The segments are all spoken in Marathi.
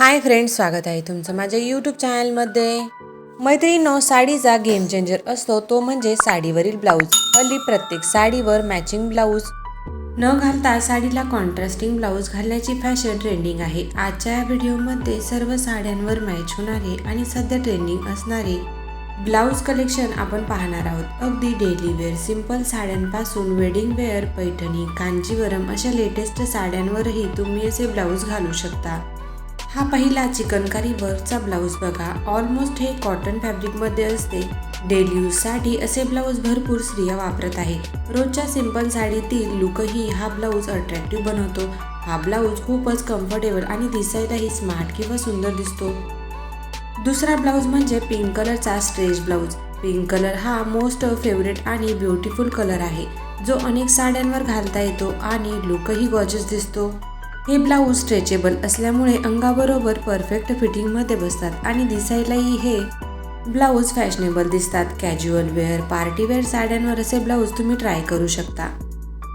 हाय फ्रेंड्स स्वागत आहे तुमचं माझ्या यूट्यूब चॅनलमध्ये. मैत्रिणीनो साडीचा गेम चेंजर असतो तो म्हणजे साडीवरील ब्लाऊज हल्ली प्रत्येक साडीवर मॅचिंग ब्लाऊज न घालता साडीला कॉन्ट्रास्टिंग ब्लाऊज घालण्याची फॅशन ट्रेंडिंग आहे. आजच्या या व्हिडिओमध्ये सर्व साड्यांवर मॅच होणारे आणि सध्या ट्रेंडिंग असणारे ब्लाऊज कलेक्शन आपण पाहणार आहोत. अगदी डेली वेअर सिंपल साड्यांपासून वेडिंग वेअर पैठणी कांजीवरम अशा लेटेस्ट साड्यांवरही तुम्ही असे ब्लाऊज घालू शकता. हा पहिला चिकनकारी वर्कचा ब्लाऊज बघा. ऑलमोस्ट हे कॉटन फॅब्रिकमध्ये असते. डेली यूजसाठी असे ब्लाऊज भरपूर स्त्रिया वापरत आहे रोजच्या सिंपल साडीतील लुकही हा ब्लाऊज अट्रॅक्टिव्ह बनवतो. हा ब्लाऊज खूपच कम्फर्टेबल आणि दिसायलाही स्मार्ट किंवा सुंदर दिसतो. दुसरा ब्लाऊज म्हणजे पिंक कलरचा स्ट्रेच ब्लाऊज. पिंक कलर हा मोस्ट फेवरेट आणि ब्युटिफुल कलर आहे. जो अनेक साड्यांवर घालता येतो आणि लुकही गॉजेस दिसतो. हे ब्लाऊज स्ट्रेचेबल असल्यामुळे अंगाबरोबर परफेक्ट फिटिंगमध्ये बसतात आणि दिसायलाही हे ब्लाऊज फॅशनेबल दिसतात. कॅज्युअल वेअर पार्टी वेअर साड्यांवर असे ब्लाऊज तुम्ही ट्राय करू शकता.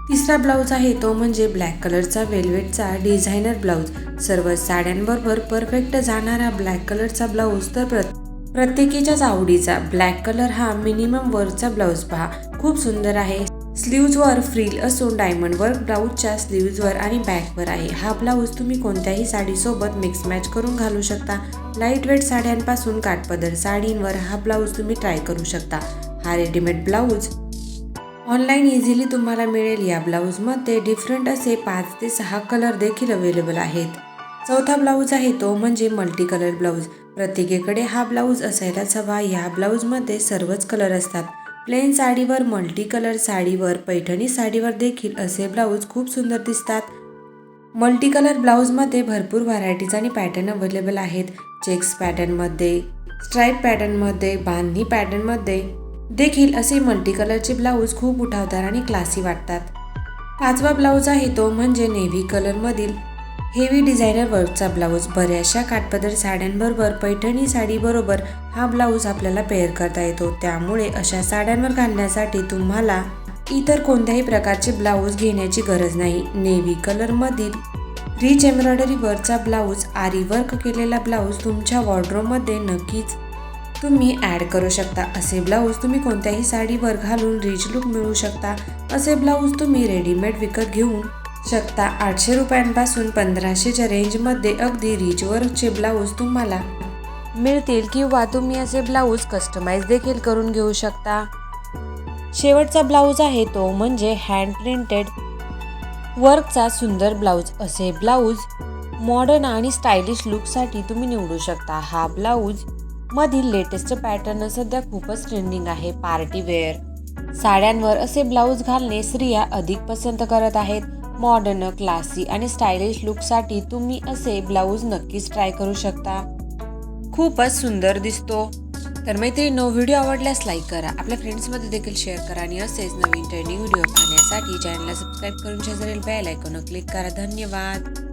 तिसरा ब्लाऊज आहे तो म्हणजे ब्लॅक कलरचा वेल्वेटचा डिझायनर ब्लाऊज. सर्व साड्यांबरोबर परफेक्ट जाणारा ब्लॅक कलरचा ब्लाऊज तर प्र प्रत्येकीच्याच आवडीचा. ब्लॅक कलर हा मिनिमम वर्कचा ब्लाऊज पहा. खूप सुंदर आहे. स्लीव्जवर फ्रील असून डायमंड वर्क ब्लाऊजच्या स्लीव्जवर आणि बॅकवर आहे. हा ब्लाऊज तुम्ही कोणत्याही साडीसोबत मिक्स मॅच करून घालू शकता. लाइट वेट साड्यांपासून काठपदर साडींवर हा ब्लाऊज तुम्ही ट्राय करू शकता. हा रेडीमेड ब्लाऊज ऑनलाईन इझिली तुम्हाला मिळेल. या ब्लाऊजमध्ये डिफरंट असे पाच ते सहा कलर देखील अवेलेबल आहेत. चौथा ब्लाऊज आहे तो म्हणजे मल्टी कलर ब्लाऊज. प्रत्येकीकडे हा ब्लाऊज असायलाच हवा. या ब्लाऊजमध्ये सर्वच कलर असतात. प्लेन साडीवर मल्टी कलर साडीवर पैठणी साडीवर देखील असे ब्लाऊज खूप सुंदर दिसतात. मल्टी कलर ब्लाऊजमध्ये भरपूर व्हरायटीज आणि पॅटर्न अवेलेबल आहेत. चेक्स पॅटर्नमध्ये स्ट्राईप पॅटर्नमध्ये बांधणी पॅटर्नमध्ये देखील असे मल्टी कलरचे ब्लाऊज खूप उठावदार आणि क्लासी वाटतात. पाचवा ब्लाऊज आहे तो म्हणजे नेव्ही कलरमधील हेवी डिझायनर वर्कचा ब्लाऊज बऱ्याचशा काटपदर साड्यांबरोबर पैठणी साडीबरोबर हा ब्लाऊज आपल्याला पेअर करता येतो. त्यामुळे अशा साड्यांवर घालण्यासाठी तुम्हाला इतर कोणत्याही प्रकारचे ब्लाऊज घेण्याची गरज नाही. नेव्ही कलरमधील रिच एम्ब्रॉयडरी वर्कचा ब्लाऊज आरी वर्क केलेला ब्लाऊज तुमच्या वॉर्ड्रोबमध्ये नक्कीच तुम्ही ॲड करू शकता. असे ब्लाऊज तुम्ही कोणत्याही साडीवर घालून रिच लुक मिळू शकता. असे ब्लाऊज तुम्ही रेडीमेड विकत घेऊन शकता. आठशे रुपयांपासून पंधराशेच्या रेंजमध्ये अगदी रिच वर्कचे ब्लाऊज तुम्हाला मिळतील किंवा तुम्ही असे ब्लाऊज कस्टमाइज देखील करून घेऊ शकता. शेवटचा ब्लाऊज आहे तो म्हणजे हँड प्रिंटेड वर्कचा सुंदर ब्लाऊज असे ब्लाऊज मॉडर्न आणि स्टायलिश लुकसाठी तुम्ही निवडू शकता. हा ब्लाऊज मधील लेटेस्ट पॅटर्न सध्या खूपच ट्रेंडिंग आहे. पार्टी वेअर साड्यांवर असे ब्लाऊज घालणे स्त्रिया अधिक पसंत करत आहेत. मॉडर्न क्लासी आणि स्टायलिश लुकसाठी तुम्ही असे ब्लाऊज नक्कीच ट्राय करू शकता. खूपच सुंदर दिसतो. तर मैत्रिणींनो व्हिडिओ आवडल्यास लाईक करा आपल्या फ्रेंड्समध्ये देखील शेअर करा आणि असेच नवीन ट्रेंडिंग व्हिडिओ पाहण्यासाठी चॅनलला सबस्क्राईब करून शेजारील बेल आयकॉन क्लिक करा. धन्यवाद.